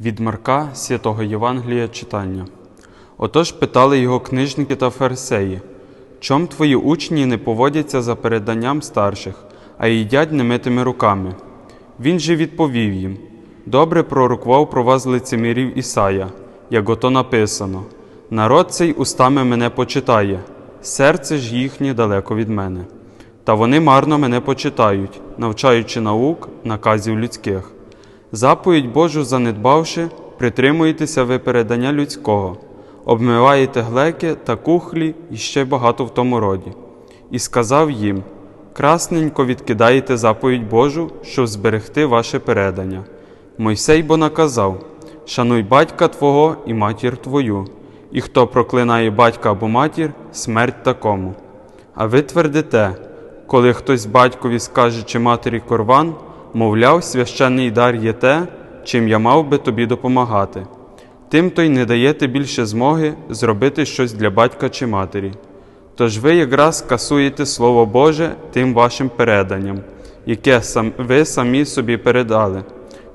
Від Марка святого Євангелія читання. Отож питали його книжники та фарисеї, чом твої учні не поводяться за переданням старших, а їдять немитими руками? Він же відповів їм: Добре пророкував про вас лицемірів Ісая, як ото написано: Народ цей устами мене почитає, серце ж їхнє далеко від мене. Та вони марно мене почитають, навчаючи наук, наказів людських. Заповідь Божу занедбавши, притримуєтеся ви передання людського, обмиваєте глеки та кухлі і ще багато в тому роді. І сказав їм: Красненько відкидаєте заповідь Божу, щоб зберегти ваше передання. Мойсей бо наказав: Шануй батька твого і матір твою, і хто проклинає батька або матір, смерть такому. А ви твердите, коли хтось батькові скаже чи матері корван, мовляв, священний дар є те, чим я мав би тобі допомагати. Тим то й не даєте більше змоги зробити щось для батька чи матері. Тож ви якраз касуєте Слово Боже тим вашим переданням, яке сам, ви самі собі передали,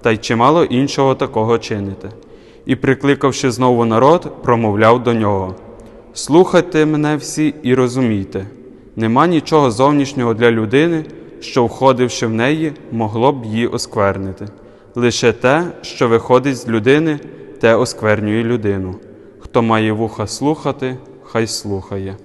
та й чимало іншого такого чините. І, прикликавши знову народ, промовляв до нього: Слухайте мене всі і розумійте, нема нічого зовнішнього для людини, що, входивши в неї, могло б її осквернити. Лише те, що виходить з людини, те осквернює людину. Хто має вуха слухати, хай слухає.